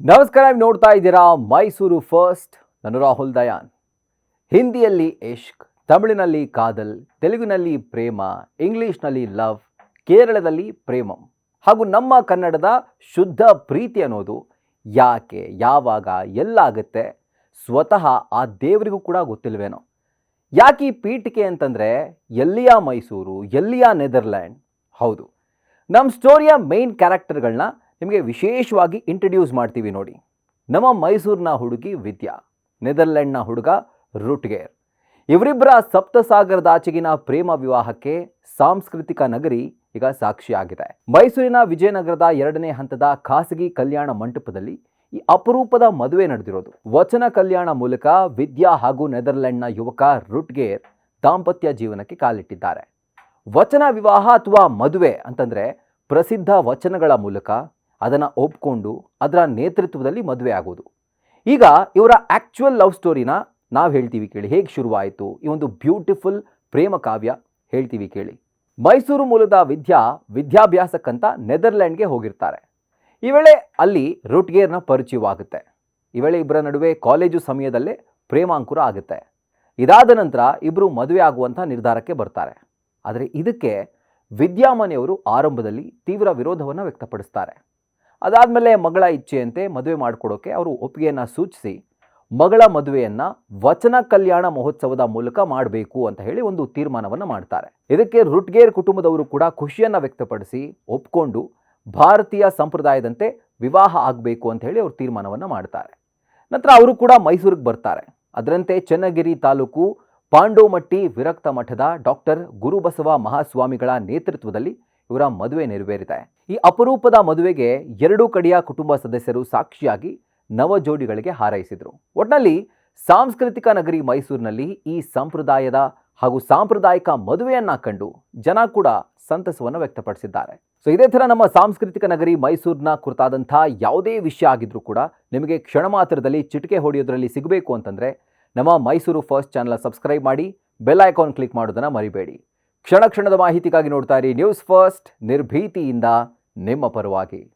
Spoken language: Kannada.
ನಮಸ್ಕಾರ, ನೀವು ನೋಡ್ತಾ ಇದ್ದೀರಾ ಮೈಸೂರು ಫಸ್ಟ್, ನಾನು ರಾಹುಲ್ ದಯಾನ್. ಹಿಂದಿಯಲ್ಲಿ ಇಷ್ಕ್, ತಮಿಳಿನಲ್ಲಿ ಕಾದಲ್, ತೆಲುಗಿನಲ್ಲಿ ಪ್ರೇಮ, ಇಂಗ್ಲಿಷ್ನಲ್ಲಿ ಲವ್, ಕೇರಳದಲ್ಲಿ ಪ್ರೇಮಂ. ಹಾಗೂ ನಮ್ಮ ಕನ್ನಡದ ಶುದ್ಧ ಪ್ರೀತಿ ಅನ್ನೋದು ಯಾಕೆ, ಯಾವಾಗ, ಎಲ್ಲಾಗುತ್ತೆ, ಸ್ವತಃ ಆ ದೇವರಿಗೂ ಕೂಡ ಗೊತ್ತಿಲ್ವೇನೋ. ಯಾಕೆ ಈ ಪೀಠಿಕೆ ಅಂತಂದರೆ ಎಲ್ಲಿಯ ಮೈಸೂರು, ಎಲ್ಲಿಯ ನೆದರ್ಲ್ಯಾಂಡ್? ಹೌದು ನಮ್ಮ ಸ್ಟೋರಿಯ ಮೇನ್ ಕ್ಯಾರೆಕ್ಟರ್ಗಳನ್ನ ನಿಮಗೆ ವಿಶೇಷವಾಗಿ ಇಂಟ್ರಡ್ಯೂಸ್ ಮಾಡ್ತೀವಿ ನೋಡಿ. ನಮ್ಮ ಮೈಸೂರಿನ ಹುಡುಗಿ ವಿದ್ಯಾ, ನೆದರ್ಲೆಂಡ್ನ ಹುಡುಗ ರುಟ್ಗೇರ್. ಇವರಿಬ್ಬರ ಸಪ್ತಸಾಗರದಾಚೆಗಿನ ಪ್ರೇಮ ವಿವಾಹಕ್ಕೆ ಸಾಂಸ್ಕೃತಿಕ ನಗರಿ ಈಗ ಸಾಕ್ಷಿಯಾಗಿದೆ. ಮೈಸೂರಿನ ವಿಜಯನಗರದ ಎರಡನೇ ಹಂತದ ಖಾಸಗಿ ಕಲ್ಯಾಣ ಮಂಟಪದಲ್ಲಿ ಈ ಅಪರೂಪದ ಮದುವೆ ನಡೆದಿರೋದು. ವಚನ ಕಲ್ಯಾಣ ಮೂಲಕ ವಿದ್ಯಾ ಹಾಗೂ ನೆದರ್ಲೆಂಡ್ನ ಯುವಕ ರುಟ್ಗೇರ್ ದಾಂಪತ್ಯ ಜೀವನಕ್ಕೆ ಕಾಲಿಟ್ಟಿದ್ದಾರೆ. ವಚನ ವಿವಾಹ ಅಥವಾ ಮದುವೆ ಅಂತಂದ್ರೆ ಪ್ರಸಿದ್ಧ ವಚನಗಳ ಮೂಲಕ ಅದನ್ನು ಒಪ್ಕೊಂಡು ಅದರ ನೇತೃತ್ವದಲ್ಲಿ ಮದುವೆ ಆಗೋದು. ಈಗ ಇವರ ಆ್ಯಕ್ಚುಯಲ್ ಲವ್ ಸ್ಟೋರಿನ ನಾವು ಹೇಳ್ತೀವಿ ಕೇಳಿ. ಹೇಗೆ ಶುರುವಾಯಿತು? ಈ ಒಂದು ಬ್ಯೂಟಿಫುಲ್ ಪ್ರೇಮ ಕಾವ್ಯ ಹೇಳ್ತೀವಿ ಕೇಳಿ. ಮೈಸೂರು ಮೂಲದ ವಿದ್ಯಾ ವಿದ್ಯಾಭ್ಯಾಸಕ್ಕಂತ ನೆದರ್ಲ್ಯಾಂಡ್ಗೆ ಹೋಗಿರ್ತಾರೆ. ಈ ವೇಳೆ ಅಲ್ಲಿ ರುಟ್ಗೇರ್ನ ಪರಿಚಯವಾಗುತ್ತೆ. ಈ ವೇಳೆ ಇಬ್ಬರ ನಡುವೆ ಕಾಲೇಜು ಸಮಯದಲ್ಲೇ ಪ್ರೇಮಾಂಕುರ ಆಗುತ್ತೆ. ಇದಾದ ನಂತರ ಇಬ್ಬರು ಮದುವೆ ಆಗುವಂಥ ನಿರ್ಧಾರಕ್ಕೆ ಬರ್ತಾರೆ. ಆದರೆ ಇದಕ್ಕೆ ವಿದ್ಯಾಮನೆಯವರು ಆರಂಭದಲ್ಲಿ ತೀವ್ರ ವಿರೋಧವನ್ನು ವ್ಯಕ್ತಪಡಿಸ್ತಾರೆ. ಅದಾದಮೇಲೆ ಮಗಳ ಇಚ್ಛೆಯಂತೆ ಮದುವೆ ಮಾಡಿಕೊಡೋಕ್ಕೆ ಅವರು ಒಪ್ಪಿಗೆಯನ್ನು ಸೂಚಿಸಿ, ಮಗಳ ಮದುವೆಯನ್ನು ವಚನ ಕಲ್ಯಾಣ ಮಹೋತ್ಸವದ ಮೂಲಕ ಮಾಡಬೇಕು ಅಂತ ಹೇಳಿ ಒಂದು ತೀರ್ಮಾನವನ್ನು ಮಾಡ್ತಾರೆ. ಇದಕ್ಕೆ ರುಟ್ಗೇರ್ ಕುಟುಂಬದವರು ಕೂಡ ಖುಷಿಯನ್ನು ವ್ಯಕ್ತಪಡಿಸಿ ಒಪ್ಕೊಂಡು ಭಾರತೀಯ ಸಂಪ್ರದಾಯದಂತೆ ವಿವಾಹ ಆಗಬೇಕು ಅಂತ ಹೇಳಿ ಅವರು ತೀರ್ಮಾನವನ್ನು ಮಾಡ್ತಾರೆ. ನಂತರ ಅವರು ಕೂಡ ಮೈಸೂರಿಗೆ ಬರ್ತಾರೆ. ಅದರಂತೆ ಚನ್ನಗಿರಿ ತಾಲೂಕು ಪಾಂಡೋಮಟ್ಟಿ ವಿರಕ್ತ ಮಠದ ಡಾಕ್ಟರ್ ಗುರುಬಸವ ಮಹಾಸ್ವಾಮಿಗಳ ನೇತೃತ್ವದಲ್ಲಿ ಇವರ ಮದುವೆ ನೆರವೇರಿದೆ. ಈ ಅಪರೂಪದ ಮದುವೆಗೆ ಎರಡೂ ಕಡೆಯ ಕುಟುಂಬ ಸದಸ್ಯರು ಸಾಕ್ಷಿಯಾಗಿ ನವ ಜೋಡಿಗಳಿಗೆ ಹಾರೈಸಿದರು. ಒಟ್ನಲ್ಲಿ ಸಾಂಸ್ಕೃತಿಕ ನಗರಿ ಮೈಸೂರಿನಲ್ಲಿ ಈ ಸಂಪ್ರದಾಯದ ಹಾಗೂ ಸಾಂಪ್ರದಾಯಿಕ ಮದುವೆಯನ್ನ ಕಂಡು ಜನ ಕೂಡ ಸಂತಸವನ್ನು ವ್ಯಕ್ತಪಡಿಸಿದ್ದಾರೆ. ಸೊ ಇದೇ ಥರ ನಮ್ಮ ಸಾಂಸ್ಕೃತಿಕ ನಗರಿ ಮೈಸೂರಿನ ಕುರಿತಾದಂಥ ಯಾವುದೇ ವಿಷಯ ಆಗಿದ್ರೂ ಕೂಡ ನಿಮಗೆ ಕ್ಷಣ ಮಾತ್ರದಲ್ಲಿ ಚಿಟಿಕೆ ಹೊಡೆಯೋದ್ರಲ್ಲಿ ಸಿಗಬೇಕು ಅಂತಂದರೆ ನಮ್ಮ ಮೈಸೂರು ಫಸ್ಟ್ ಚಾನಲ್ ಸಬ್ಸ್ಕ್ರೈಬ್ ಮಾಡಿ, ಬೆಲ್ ಐಕಾನ್ ಕ್ಲಿಕ್ ಮಾಡೋದನ್ನು ಮರಿಬೇಡಿ. ಕ್ಷಣ ಕ್ಷಣದ ಮಾಹಿತಿಗಾಗಿ ನೋಡ್ತಾ ಇರಿ ನ್ಯೂಸ್ ಫಸ್ಟ್ ನಿರ್ಭೀತಿಯಿಂದ ನಿಮ್ಮ ಪರವಾಗಿ.